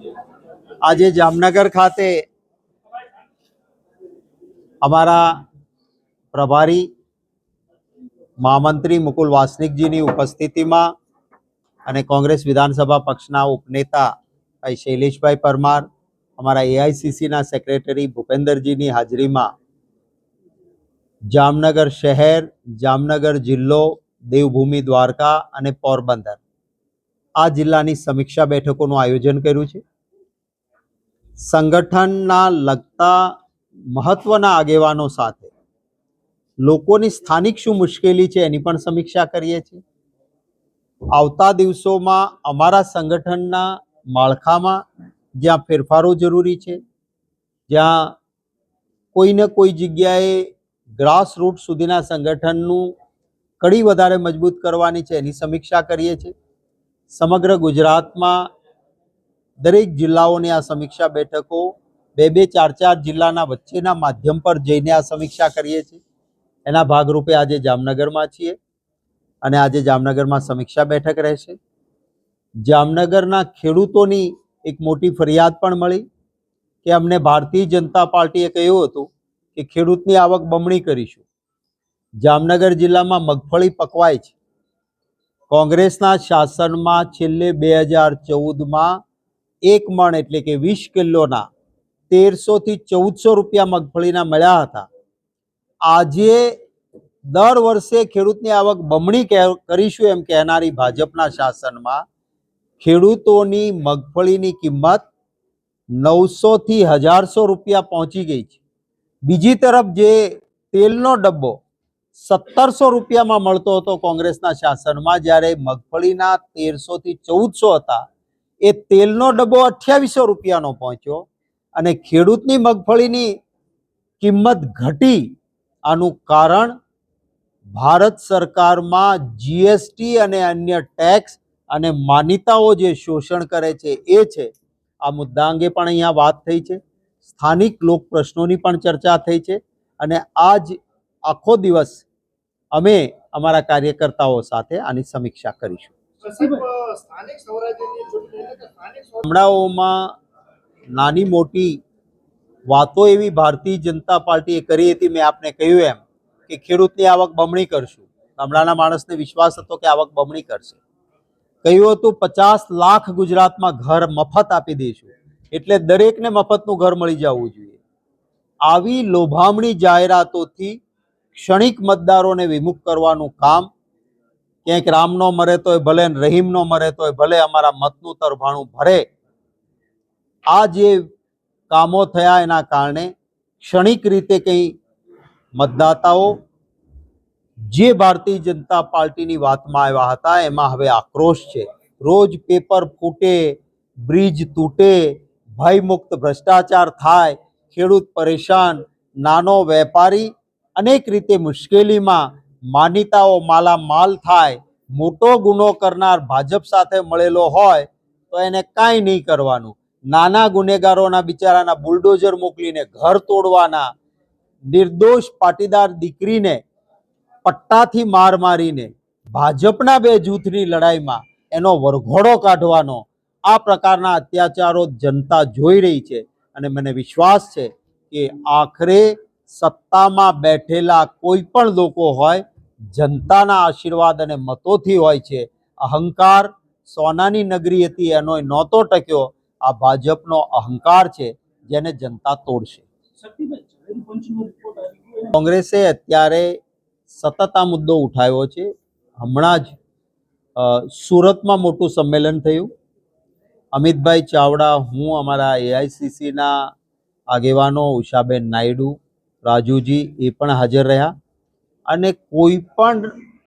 આજે જામનગર ખાતે અમારા પ્રભારી મહામંત્રી મુકુલ વાસનિકજીની ઉપસ્થિતિમાં અને કોંગ્રેસ વિધાનસભા પક્ષના ઉપનેતા ભાઈ શૈલેષભાઈ પરમાર, અમારા એઆઈસીસીના સેક્રેટરી ભૂપેન્દરજીની હાજરીમાં જામનગર શહેર, જામનગર જિલ્લો, દેવભૂમિ દ્વારકા અને પોરબંદર આ જિલ્લાની સમીક્ષા બેઠકોનું આયોજન કર્યું છે. સંગઠનના લગતા મહત્વના આગેવાનો સાથે. લોકોની સ્થાનિક શું મુશ્કેલી છે એની પણ સમીક્ષા કરીએ છીએ. આવતા દિવસોમાં અમારા સંગઠનના માળખામાં જ્યાં ફેરફારો જરૂરી છે, જ્યાં કોઈને કોઈ જગ્યાએ ગ્રાસ રૂટ સુધીના સંગઠનનું કડી વધારે મજબૂત કરવાની છે એની સમીક્ષા કરીએ છીએ. સમગ્ર ગુજરાતમાં દરેક જિલ્લાઓની આ સમીક્ષા બેઠકો બે બે ચાર ચાર જિલ્લાના વચ્ચેના માધ્યમ પર જઈને આ સમીક્ષા કરીએ છીએ. એના ભાગરૂપે આજે જામનગરમાં છીએ અને આજે જામનગરમાં સમીક્ષા બેઠક રહેશે. જામનગરના ખેડૂતોની એક મોટી ફરિયાદ પણ મળી કે અમને ભારતીય જનતા પાર્ટીએ કહ્યું હતું કે ખેડૂતની આવક બમણી કરીશું. જામનગર જિલ્લામાં મગફળી પકવાય છે. કોંગ્રેસના શાસનમાં છેલ્લે બે હજાર ચૌદમાં એક મણ એટલે કે વીસ કિલોના તેરસોથી ચૌદસો રૂપિયા મગફળીના મળ્યા હતા. આજે દર વર્ષે ખેડૂતની આવક બમણી કરીશું એમ કહેનારી ભાજપના શાસનમાં ખેડૂતોની મગફળીની કિંમત નવસોથી હજારસો રૂપિયા પહોંચી ગઈ છે. બીજી તરફ જે તેલનો ડબ્બો સત્તરસો રૂપિયામાં મળતો હતો કોંગ્રેસના શાસનમાં, જ્યારે મગફળીના તેરસોથી ચૌદસો હતા. એ તેલનો ડબ્બો અઠ્યાવીસો રૂપિયાનો પહોંચ્યો અને ખેડૂતની મગફળીની કિંમત ઘટી. આનું કારણ ભારત સરકારમાં જીએસટી અને અન્ય ટેક્સ અને માન્યતાઓ જે શોષણ કરે છે એ છે. આ મુદ્દા અંગે પણ અહીંયા વાત થઈ છે. સ્થાનિક લોક પ્રશ્નોની પણ ચર્ચા થઈ છે અને આજ આખો દિવસ અમે અમારા કાર્યકર્તાઓ સાથે આની સમીક્ષા કરીશું. ગામડાઓમાં નાની મોટી વાતો એવી ભારતીય જનતા પાર્ટીએ કરી હતી, મેં આપને કહ્યું એમ, કે ખેડૂતની આવક બમણી કરશું. ગામડાના માણસને વિશ્વાસ હતો કે આવક બમણી કરશે. કહ્યું હતું, પચાસ લાખ ગુજરાતમાં ઘર મફત આપી દઈશું. એટલે દરેકને મફતનું ઘર મળી જવું જોઈએ. આવી લોભામણી જાહેરાતોથી ક્ષણિક મતદારોને વિમુખ કરવાનું કામ ક્યાંક રામનો મરે તોય ભલે રહીમનો મરે તોય ભલે અમારા મતનું તરભાણું ભરે. આ જે કામો થયા એના કારણે ક્ષણિક રીતે કંઈ મતદાતાઓ જે ભારતીય જનતા પાર્ટીની વાતમાં આવ્યા હતા એમાં હવે આક્રોશ છે. રોજ પેપર ફૂટે, બ્રિજ તૂટે, ભયમુક્ત ભ્રષ્ટાચાર થાય, ખેડૂત પરેશાન, નાનો વેપારી, અનેક રીતે મુશ્કેલીમાં માન્યતાઓ માલામાલ થાય, મોટો ગુનો કરનાર ભાજપ સાથે મળેલો હોય, તો એને કાંઈ નહીં કરવાનું. નાના ગુનેગારોના બિચારાના બુલડોઝર મોકલીને ઘર તોડવાના, નિર્દોષ પાટીદાર દીકરીને પટ્ટાથી માર મારીને, ભાજપના બે જૂથની લડાઈમાં એનો વરઘોડો કાઢવાનો, આ પ્રકારના અત્યાચારો જનતા જોઈ રહી છે. અને મને વિશ્વાસ છે કે આખરે સત્તામાં બેઠેલા કોઈ પણ લોકો હોય જનતાના આશીર્વાદ અને મતોથી હોય છે. અહંકાર સોનાની નગરી હતી એનો નહોતો ટક્યો. આ ભાજપનો અહંકાર છે જેને જનતા તોડશે. કોંગ્રેસે અત્યારે સતત આ મુદ્દો ઉઠાવ્યો છે. હમણાં જ સુરતમાં મોટું સંમેલન થયું. અમિતભાઈ ચાવડા હું અમારા એઆઈસીસીના આગેવાનો ઉષાબેન નાયડુ રાજુજી એ પણ હાજર રહ્યા અને કોઈ પણ